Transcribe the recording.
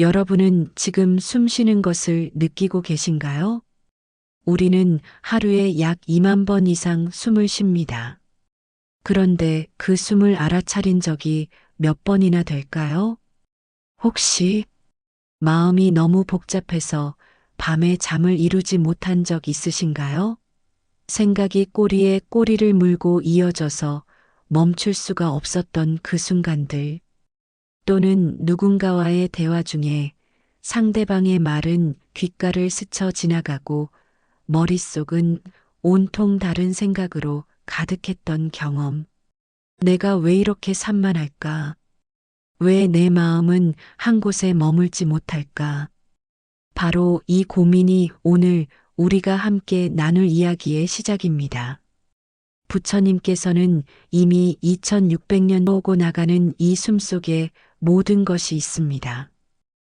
여러분은 지금 숨 쉬는 것을 느끼고 계신가요? 우리는 하루에 약 2만 번 이상 숨을 쉽니다. 그런데 그 숨을 알아차린 적이 몇 번이나 될까요? 혹시 마음이 너무 복잡해서 밤에 잠을 이루지 못한 적 있으신가요? 생각이 꼬리에 꼬리를 물고 이어져서 멈출 수가 없었던 그 순간들. 또는 누군가와의 대화 중에 상대방의 말은 귓가를 스쳐 지나가고 머릿속은 온통 다른 생각으로 가득했던 경험. 내가 왜 이렇게 산만할까? 왜 내 마음은 한 곳에 머물지 못할까? 바로 이 고민이 오늘 우리가 함께 나눌 이야기의 시작입니다. 부처님께서는 이미 2600년 오고 나가는 이 숨 속에 모든 것이 있습니다.